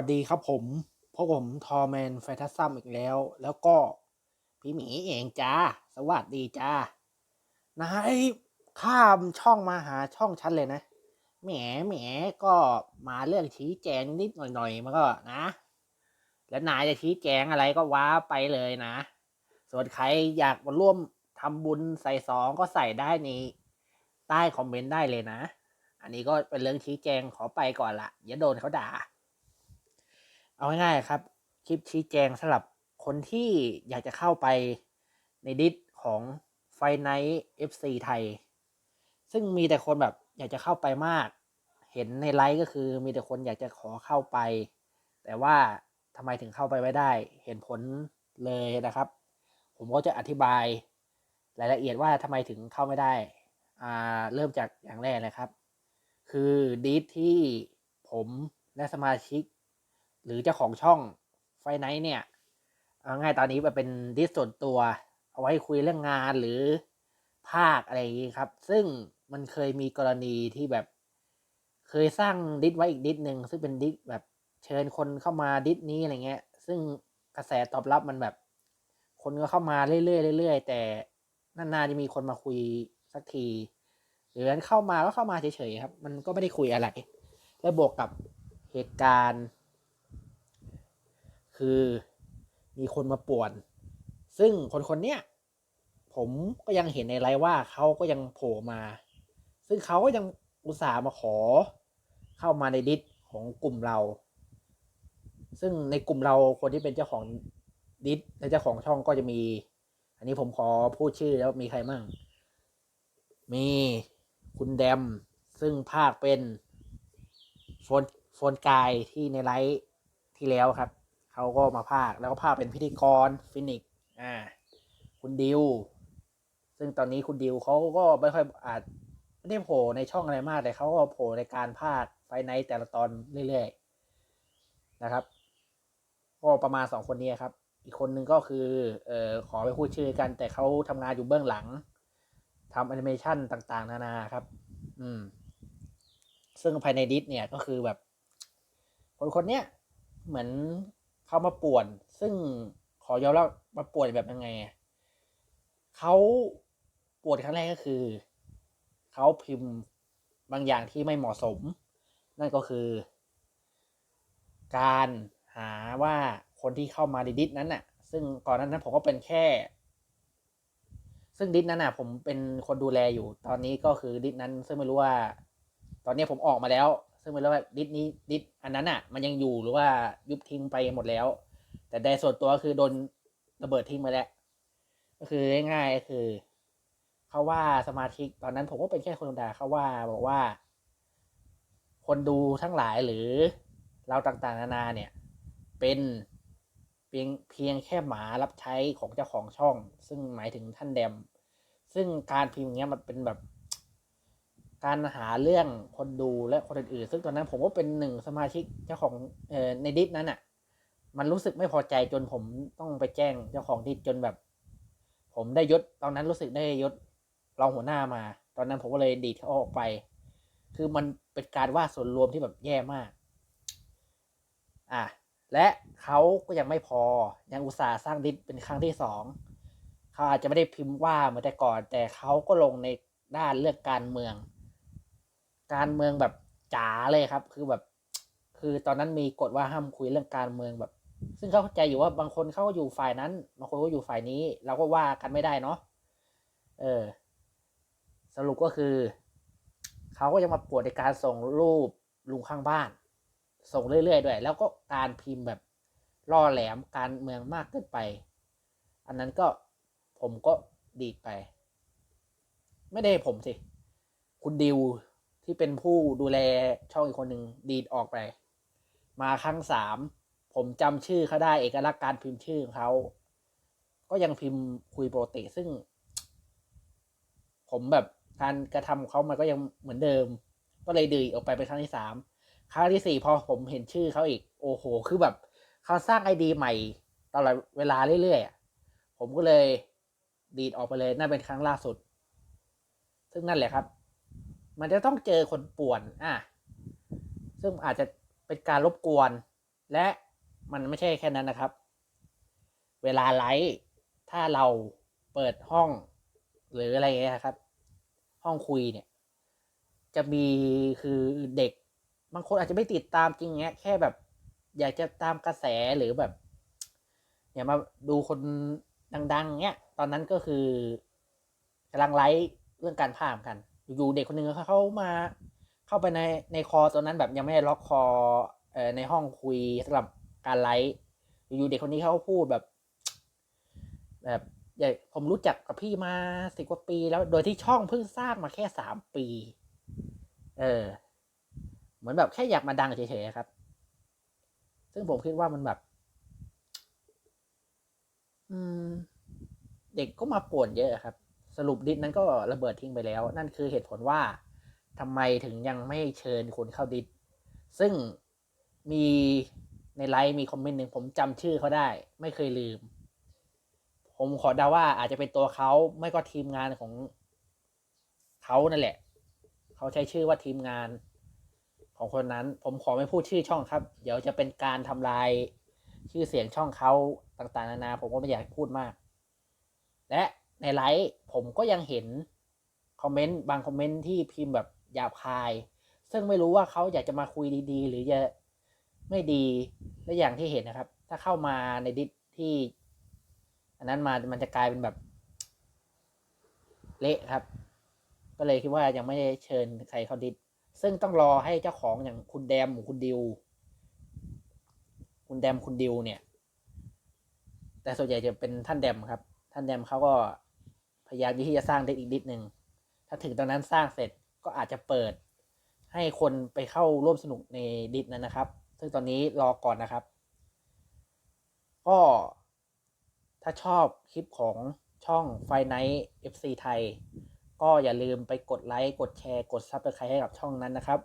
วัสดีครับผมพบผมทอแมนแฟทัสซัมอีกแล้ว แล้วก็พี่หมีเองจ้า สวัสดีจ้านายข้ามช่องมาหาช่องฉันเลยนะ แหมแหมก็มาเรื่องชี้แจงนิดหน่อยๆมันก็นะ แล้วนายจะชี้แจงอะไรก็ว้าไปเลยนะ ส่วนใครอยากมาร่วมทำบุญใส่สองก็ใส่ได้ในใต้คอมเมนต์ได้เลยนะ อันนี้ก็เป็นเรื่องชี้แจงขอไปก่อนละอย่าโดนเขาด่า เอาง่ายๆครับ คลิปชี้แจงสำหรับคนที่อยากจะเข้าไปในดิสของไฟไนท์เอฟซีไทย ซึ่งมีแต่คนแบบอยากจะเข้าไปมาก เห็นในไลฟ์ก็คือมีแต่คนอยากจะขอเข้าไป แต่ว่าทำไมถึงเข้าไปไม่ได้ เห็นผลเลยนะครับ ผมก็จะอธิบายรายละเอียดว่าทำไมถึงเข้าไม่ได้อ่าเริ่มจากอย่างแรกเลยครับ คือดีทที่ผมและสมาชิก หรือเจ้าของช่องไฟไนท์เนี่ยง่ายตอนนี้มันเป็นดิสส่วนตัว เอาไว้คุยเรื่องงานหรือภาคอะไรอย่างนี้ครับ ซึ่งมันเคยมีกรณีที่แบบ เคยสร้างดิสไว้อีกดิสหนึ่งซึ่งเป็นดิสแบบเชิญคนเข้ามาดิสนี้อะไรเงี้ย ซึ่งกระแสตอบรับมันแบบ คนก็เข้ามาเรื่อยๆเรื่อยๆแต่นานๆจะมีคนมาคุยสักที หรือเข้ามาก็เข้ามาเฉยๆครับ มันก็ไม่ได้คุยอะไร แล้วบวกกับเหตุการณ์ คือมีคนมาป่วน ซึ่งคนคนเนี้ยผมก็ยังเห็นในไลฟ์ว่าเขาก็ยังโผล่มา ซึ่งเขาก็ยังอุตส่าห์มาขอ เข้ามาในดิสของกลุ่มเรา ซึ่งในกลุ่มเราคนที่เป็นเจ้าของดิสและเจ้าของช่องก็จะมี อันนี้ผมขอพูดชื่อแล้วมีใครมั่ง มีคุณแดม ซึ่งภาคเป็นโฟนโฟนกายที่ในไลฟ์ที่แล้วครับ เขาก็มาภาคแล้วก็ภาคเป็นพิธีกรฟินิกอ่า คุณดิว ซึ่งตอนนี้คุณดิวเขาก็ไม่ค่อยอาจไม่ได้โผล่ในช่องอะไรมากแต่เขาก็โผล่ในการภาคไฟในแต่ละตอนเรื่อยๆนะครับ ก็ประมาณสองคนนี้ครับ อีกคนนึงก็คือเอ่อขอไปพูดชื่อกัน แต่เขาทำงานอยู่เบื้องหลังทำแอนิเมชันต่างๆ นานาครับ อืม ซึ่งภายในดิสเนี่ยก็คือแบบ คนคนเนี้ยเหมือน เขามาป่วน ซึ่งขอยอมรับมาป่วนแบบยังไงเขาป่วนครั้งแรกก็คือเขาพิมพ์บางอย่างที่ไม่เหมาะสม นั่นก็คือ การหาว่าคนที่เข้ามาในดิสนั้นน่ะ ซึ่งก่อนหนานั้นผมก็เป็นแค่ ซึ่งดิสนั้นน่ะ ผมเป็นคนดูแลอยู่ ตอนนี้ก็คือดิสนั้น ซึ่งไม่รู้ว่า ตอนนี้ผมออกมาแล้ว ซึ่งไม่รู้ว่าดิสนี้ดิสอันนั้นอะ มันยังอยู่หรือว่ายุบทิ้งไปหมดแล้ว แต่ในส่วนตัวคือโดนระเบิดทิ้งไปแล้ว ก็คือง่ายๆก็คือเขาว่าสมาชิกตอนนั้นผมก็เป็นแค่คนธรรมดาเขาว่าบอกว่า คนดูทั้งหลายหรือเราต่างๆ นานาเนี่ย เป็นเพียงเพียงแค่หมารับใช้ของเจ้าของช่อง ซึ่งหมายถึงท่านแดม ซึ่งการพิมพ์อย่างเงี้ยมันเป็นแบบ การหาเรื่องคนดูและคนอื่นๆซึ่งตอนนั้นผมก็เป็นหนึ่งสมาชิกเจ้าของเอ่อในดิสนั้นอะ มันรู้สึกไม่พอใจจนผมต้องไปแจ้งเจ้าของดิสจนแบบ ผมได้ยศตอนนั้นรู้สึกได้ยศรองหัวหน้ามา ตอนนั้นผมก็เลยดีดเขาออกไป คือมันเป็นการว่าส่วนรวมที่แบบแย่มาก อะและเขาก็ยังไม่พอยังอุตส่าห์สร้างดิสเป็นครั้งที่สองเขาอาจจะไม่ได้พิมพ์ว่าเหมือนแต่ก่อน แต่เขาก็ลงในด้านเรื่องการเมือง การเมืองแบบจ๋าเลยครับ คือแบบ คือตอนนั้นมีกฎว่าห้ามคุยเรื่องการเมืองแบบ ซึ่งเข้าใจอยู่ว่าบางคนเขาก็อยู่ฝ่ายนั้น บางคนก็อยู่ฝ่ายนี้ เราก็ว่ากันไม่ได้เนาะเออ สรุปก็คือเขาก็ยังมาปวดในการส่งรูปลุงข้างบ้าน ส่งเรื่อยๆด้วย แล้วก็การพิมพ์แบบล่อแหลมการเมืองมากเกินไป อันนั้นก็ผมก็ดีดไป ไม่ได้ผมสิ คุณดิว ที่เป็นผู้ดูแลช่องอีกคนหนึ่งดีดออกไป มาครั้งสามผมจำชื่อเขาได้เอกลักษณ์การพิมพ์ชื่อของเขาก็ยังพิมพ์คุยปกติซึ่ง ผมแบบการกระทำเขามันก็ยังเหมือนเดิม ก็เลยดืออกไปเป็นครั้งที่สามครั้งที่สี่พอผมเห็นชื่อเขาอีก โอ้โห คือแบบเขาสร้างไอดีใหม่ตลอดเวลาเรื่อยๆผมก็เลยดีดออกไปเลยนั่นเป็นครั้งล่าสุด ซึ่งนั่นแหละครับ มันจะต้องเจอคนป่วนอะซึ่งอาจจะเป็นการรบกวน และมันไม่ใช่แค่นั้นนะครับ เวลาไลฟ์ถ้าเราเปิดห้อง หรืออะไรเงี้ยครับ ห้องคุยเนี่ย จะมีคือเด็ก บางคนอาจจะไม่ติดตามจริงเงี้ยแค่แบบ อยากจะตามกระแสหรือแบบอย่ามาดูคนดัง ๆ เงี้ย ตอนนั้นก็คือกำลังไลฟ์เรื่องการพามกัน อยู่เด็กคนหนึ่งเขามาเข้าไปในในคอตัวนั้นแบบยังไม่ได้ล็อกคอเอ่อในห้องคุยสำหรับการไลฟ์อยู่เด็กคนนี้เขาพูดแบบ แบบใหญ่ผมรู้จักกับพี่มาสิบกว่าปีแล้วโดยที่ช่องเพิ่งสร้างมาแค่สามปี เออ เหมือนแบบแค่อยากมาดังเฉยๆครับ ซึ่งผมคิดว่ามันแบบ อืม เด็กก็มาป่วนเยอะครับ สรุปดิสนั้นก็ระเบิดทิ้งไปแล้ว นั่นคือเหตุผลว่าทำไมถึงยังไม่เชิญคนเข้าดิสซึ่งมีในไลฟ์มีคอมเมนต์หนึ่งผมจำชื่อเขาได้ ไม่เคยลืม ผมขอเดาว่าอาจจะเป็นตัวเขาไม่ก็ทีมงานของเขานั่นแหละ เขาใช้ชื่อว่าทีมงานของคนนั้น ผมขอไม่พูดชื่อช่องครับ เดี๋ยวจะเป็นการทำลายชื่อเสียงช่องเขาต่างๆ นานา ผมก็ไม่อยากพูดมาก และ ในไลฟ์ผมก็ยังเห็นคอมเมนต์บางคอมเมนต์ที่พิมพ์แบบหยาบคาย ซึ่งไม่รู้ว่าเขาอยากจะมาคุยดีๆ หรือจะไม่ดีและอย่างที่เห็นนะครับ ถ้าเข้ามาในดิสที่ อันนั้นมามันจะกลายเป็นแบบ เละครับ ก็เลยคิดว่ายังไม่ได้เชิญใครเข้าดิสซึ่งต้องรอให้เจ้าของอย่างคุณแดมหรือคุณดิว คุณแดมคุณดิวเนี่ย แต่ส่วนใหญ่จะเป็นท่านแดมครับ ท่านแดมเขาก็ พยายามที่จะสร้างดิสอีกดิสหนึ่งถ้าถึงตอนนั้นสร้างเสร็จก็อาจจะเปิด ให้คนไปเข้าร่วมสนุกในดิสนั้นนะครับ ซึ่งตอนนี้รอก่อนนะครับ ก็ถ้าชอบคลิปของช่องไฟไนท์ FC ไทย ก็อย่าลืมไปกดไลค์ กดแชร์ กดซับสไครต์ให้กับช่องนั้นนะครับ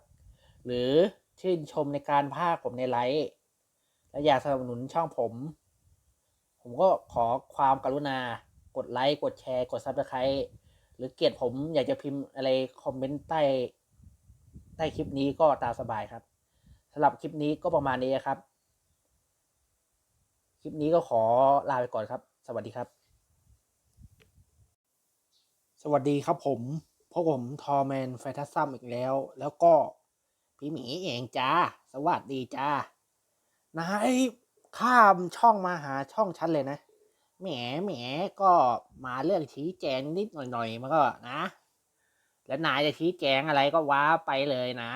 หรือชื่นชมในการภาคผมในไลฟ์และอยากสนับสนุนช่องผม ผมก็ขอความกรุณา กดไลค์กดแชร์กดซับสไครต์หรือเกลียดผมอยากจะพิมพ์อะไรคอมเมนต์ใต้ใต้คลิปนี้ก็ตามสบายครับสำหรับคลิปนี้ก็ประมาณนี้ครับ คลิปนี้ก็ขอลาไปก่อนครับ สวัสดีครับ สวัสดีครับผมพบผมทอแมนแฟทัสซัมอีกแล้ว แล้วก็พี่หมีเองจ้า สวัสดีจ้านายข้ามช่องมาหาช่องฉันเลยนะ แหมแหมก็มาเรื่องชี้แจงนิดหน่อยๆมันก็นะ แล้วนายจะชี้แจงอะไรก็ว้าไปเลยนะ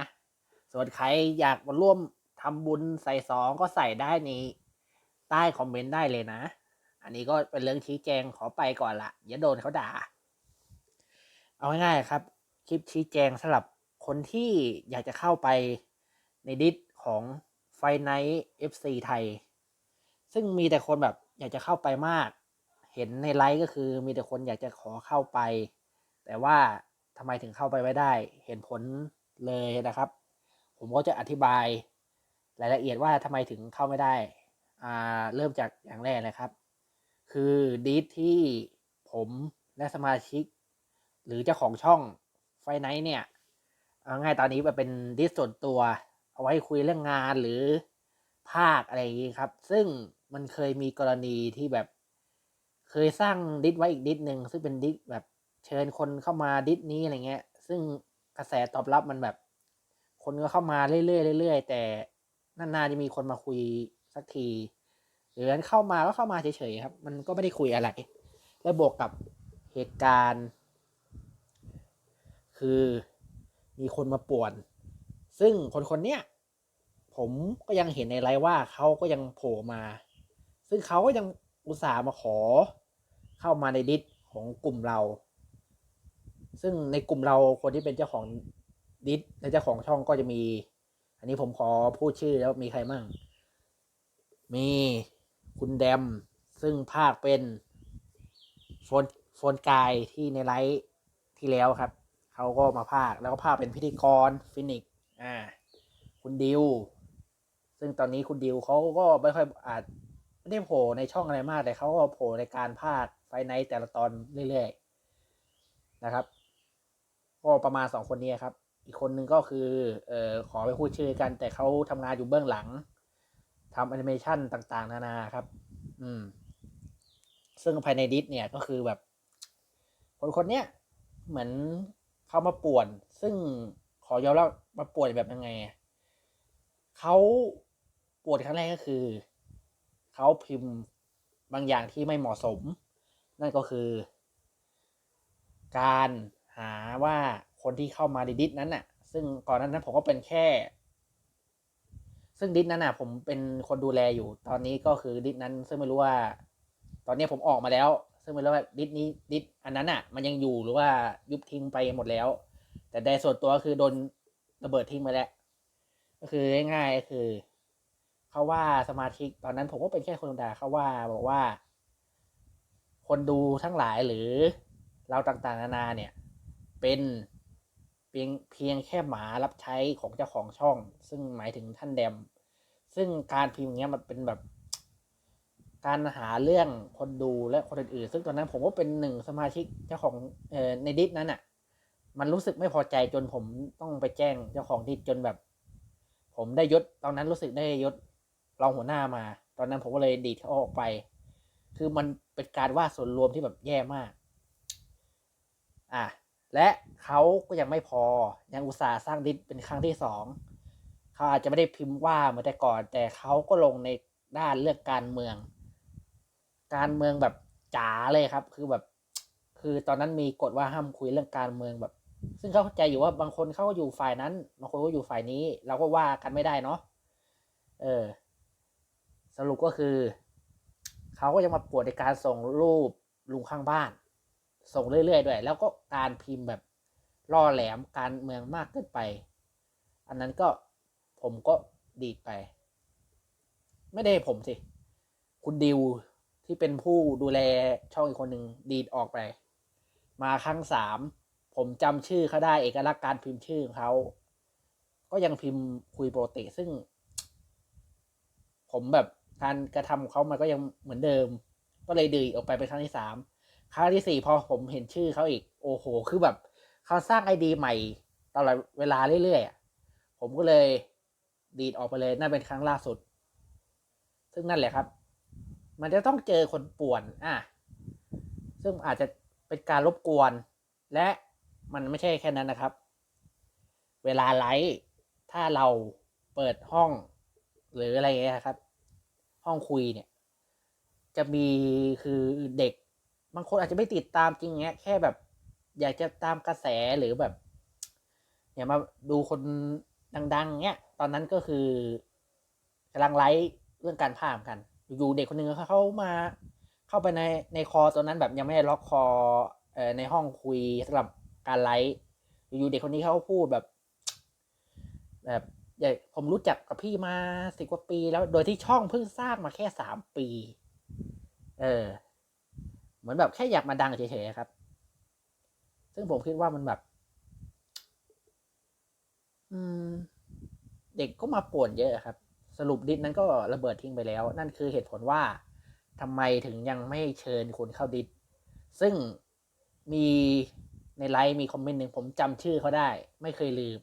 ส่วนใครอยากมาร่วมทำบุญใส่ซองก็ใส่ได้ในใต้คอมเมนต์ได้เลยนะ อันนี้ก็เป็นเรื่องชี้แจงขอไปก่อนละอย่าโดนเขาด่า เอาง่ายๆครับ คลิปชี้แจงสำหรับคนที่อยากจะเข้าไปในดิสของไฟไนท์เอฟซีไทย ซึ่งมีแต่คนแบบอยากจะเข้าไปมาก เห็นในไลฟ์ก็คือมีแต่คนอยากจะขอเข้าไป แต่ว่าทำไมถึงเข้าไปไม่ได้ เห็นผลเลยนะครับ ผมก็จะอธิบายรายละเอียดว่าทำไมถึงเข้าไม่ได้อ่าเริ่มจากอย่างแรกเลยครับ คือดีทที่ผมและสมาชิก หรือเจ้าของช่องไฟไนท์เนี่ยง่ายตอนนี้มันเป็นดิสส่วนตัว เอาไว้คุยเรื่องงานหรือภาคอะไรอย่างนี้ครับ ซึ่งมันเคยมีกรณีที่แบบ เคยสร้างดิสไว้อีกดิสหนึ่งซึ่งเป็นดิสแบบเชิญคนเข้ามาดิสนี้อะไรเงี้ย ซึ่งกระแสตอบรับมันแบบ คนก็เข้ามาเรื่อยๆเรื่อยๆแต่นานๆจะมีคนมาคุยสักทีหรือเข้ามาก็เข้ามาเฉยๆครับ มันก็ไม่ได้คุยอะไร แล้วบวกกับเหตุการณ์ คือมีคนมาป่วน ซึ่งคนคนเนี้ยผมก็ยังเห็นในไลฟ์ว่าเขาก็ยังโผล่มา ซึ่งเขาก็ยัง อุตส่าห์มาขอเข้ามาในดิสของกลุ่มเรา ซึ่งในกลุ่มเราคนที่เป็นเจ้าของดิสและเจ้าของช่องก็จะมี อันนี้ผมขอพูดชื่อแล้วมีใครมั่ง มีคุณแดม ซึ่งภาคเป็นโฟนโฟนกายที่ในไลฟ์ที่แล้วครับ เขาก็มาภาคแล้วก็ภาคเป็นพิธีกรฟินิกอ่า คุณดิว ซึ่งตอนนี้คุณดิวเขาก็ไม่ค่อยอาจ ไม่ได้โผล่ในช่องอะไรมากแต่เขาก็โผล่ในการภาคไฟในแต่ละตอนเรื่อยๆนะครับ ก็ประมาณสองคนนี้ครับ อีกคนนึงก็คือเอ่อขอไปพูดชื่อกัน แต่เขาทำงานอยู่เบื้องหลังทำแอนิเมชันต่างๆ นานาครับ อืม ซึ่งภายในดิสเนี่ยก็คือแบบ คนคนเนี้ยเหมือนเขามาป่วน ซึ่งขอยอมรับมาป่วนแบบยังไงเขาป่วนครั้งแรกก็คือ เขาพิมพ์บางอย่างที่ไม่เหมาะสม นั่นก็คือ การหาว่าคนที่เข้ามาในดิสนั้นน่ะ ซึ่งก่อนหนานั้นผมก็เป็นแค่ ซึ่งดิสนั้นน่ะ ผมเป็นคนดูแลอยู่ ตอนนี้ก็คือดิสนั้น ซึ่งไม่รู้ว่า ตอนนี้ผมออกมาแล้ว ซึ่งไม่รู้ว่าดิสนี้ดิสอันนั้นอะ มันยังอยู่หรือว่ายุบทิ้งไปหมดแล้ว แต่ในส่วนตัวก็คือโดนระเบิดทิ้งไปแล้ว ก็คือง่ายๆก็คือ เขาว่าสมาชิกตอนนั้นผมก็เป็นแค่คนธรรมดาเขาว่าบอกว่า คนดูทั้งหลายหรือเราต่างๆ นานาเนี่ย เป็นเพียงเพียงแค่หมารับใช้ของเจ้าของช่อง ซึ่งหมายถึงท่านแดม ซึ่งการพิมพ์อย่างเงี้ยมันเป็นแบบ การหาเรื่องคนดูและคนอื่นๆซึ่งตอนนั้นผมก็เป็นหนึ่งสมาชิกเจ้าของเอ่อในดิสนั้นอะ มันรู้สึกไม่พอใจจนผมต้องไปแจ้งเจ้าของดิสจนแบบ ผมได้ยศตอนนั้นรู้สึกได้ยศ รองหัวหน้ามา ตอนนั้นผมก็เลยดีดเขาออกไป คือมันเป็นการว่าส่วนรวมที่แบบแย่มาก อะและเขาก็ยังไม่พอยังอุตส่าห์สร้างดิสเป็นครั้งที่สองเขาอาจจะไม่ได้พิมพ์ว่าเหมือนแต่ก่อน แต่เขาก็ลงในด้านเรื่องการเมือง การเมืองแบบจ๋าเลยครับ คือแบบ คือตอนนั้นมีกฎว่าห้ามคุยเรื่องการเมืองแบบ ซึ่งเขาเข้าใจอยู่ว่าบางคนเขาก็อยู่ฝ่ายนั้นบางคนก็อยู่ฝ่ายนี้ เราก็ว่ากันไม่ได้เนาะเออ สรุปก็คือ เขาก็ยังมาปวดในการส่งรูปลุงข้างบ้าน ส่งเรื่อยๆด้วย แล้วก็การพิมพ์แบบล่อแหลมการเมืองมากเกินไป อันนั้นก็ผมก็ดีดไป ไม่ได้ผมสิ คุณดิวที่เป็นผู้ดูแลช่องอีกคนหนึ่งดีดออกไป มาครั้งสามผมจำชื่อเขาได้เอกลักษณ์การพิมพ์ชื่อของเขา ก็ยังพิมพ์คุยโปกติซึ่ง ผมแบบ การกระทำของเขามันก็ยังเหมือนเดิม ก็เลยดีดออกไปเป็นครั้งที่สามครั้งที่สี่พอผมเห็นชื่อเขาอีก โอ้โห คือแบบเขาสร้างไอดีใหม่ตลอดเวลาเรื่อยๆผมก็เลยดีดออกไปเลยนั่นเป็นครั้งล่าสุด ซึ่งนั่นแหละครับ มันจะต้องเจอคนป่วนอะซึ่งอาจจะเป็นการรบกวน และมันไม่ใช่แค่นั้นนะครับ เวลาไลฟ์ถ้าเราเปิดห้อง หรืออะไรอย่างเงี้ยครับ ห้องคุยเนี่ย จะมีคือเด็ก บางคนอาจจะไม่ติดตามจริงเงี้ย แค่แบบ อยากจะตามกระแสหรือแบบอย่ามาดูคนดัง ๆ เงี้ย ตอนนั้นก็คือกำลังไลฟ์เรื่องการพามกัน อยู่เด็กคนหนึ่งเขามาเข้าไปในในคอตอนนั้นแบบยังไม่ได้ล็อกคอเอ่อในห้องคุยสำหรับการไลฟ์อยู่เด็กคนนี้เขาพูดแบบ แบบ อย่าผมรู้จักกับพี่มาสิบกว่าปีแล้วโดยที่ช่องเพิ่งสร้างมาแค่สามปี เออ เหมือนแบบแค่อยากมาดังเฉยๆครับ ซึ่งผมคิดว่ามันแบบ อืม เด็กก็มาป่วนเยอะครับ สรุปดิสนั้นก็ระเบิดทิ้งไปแล้ว นั่นคือเหตุผลว่าทำไมถึงยังไม่เชิญคุณเข้าดิสซึ่งมีในไลฟ์มีคอมเมนต์หนึ่งผมจำชื่อเขาได้ ไม่เคยลืม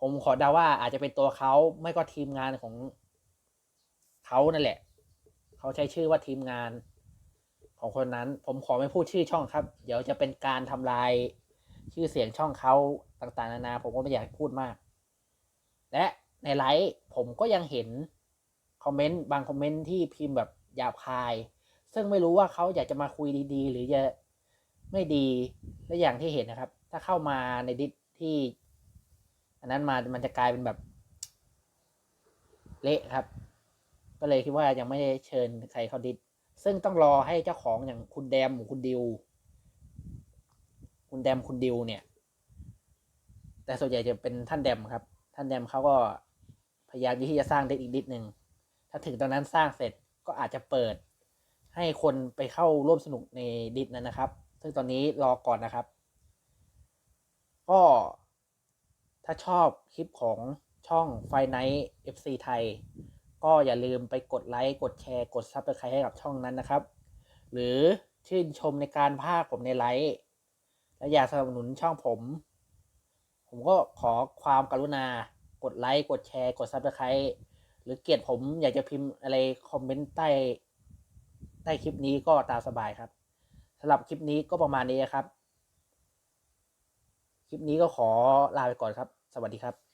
ผมขอเดาว่าอาจจะเป็นตัวเขาไม่ก็ทีมงานของเขานั่นแหละ เขาใช้ชื่อว่าทีมงานของคนนั้น ผมขอไม่พูดชื่อช่องครับ เดี๋ยวจะเป็นการทำลายชื่อเสียงช่องเขาต่างๆ นานา ผมก็ไม่อยากพูดมาก และในไลฟ์ผมก็ยังเห็นคอมเมนต์บางคอมเมนต์ที่พิมพ์แบบหยาบคาย ซึ่งไม่รู้ว่าเขาอยากจะมาคุยดีๆ หรือจะไม่ดีและอย่างที่เห็นนะครับ ถ้าเข้ามาในดิสที่ อันนั้นมามันจะกลายเป็นแบบ เละครับ ก็เลยคิดว่ายังไม่ได้เชิญใครเข้าดิสซึ่งต้องรอให้เจ้าของอย่างคุณแดมหรือคุณดิว คุณแดมคุณดิวเนี่ย แต่ส่วนใหญ่จะเป็นท่านแดมครับ ท่านแดมเขาก็พยายามที่จะสร้างดิสอีกดิสหนึ่งถ้าถึงตอนนั้นสร้างเสร็จก็อาจจะเปิด ให้คนไปเข้าร่วมสนุกในดิสนั้นนะครับ ซึ่งตอนนี้รอก่อนนะครับ ก็ ถ้าชอบคลิปของช่องไฟไนท์เอฟซีไทย ก็อย่าลืมไปกดไลค์กดแชร์กดซับสไครต์ให้กับช่องนั้นนะครับ หรือชื่นชมในการภาคผมในไลฟ์และอยากสนับสนุนช่องผม ผมก็ขอความกรุณากดไลค์กดแชร์กดซับสไครต์หรือเกลียดผมอยากจะพิมพ์อะไรคอมเมนต์ใต้ใต้คลิปนี้ก็ตามสบายครับสำหรับคลิปนี้ก็ประมาณนี้ครับ คลิปนี้ก็ขอลาไปก่อนครับ สวัสดีครับ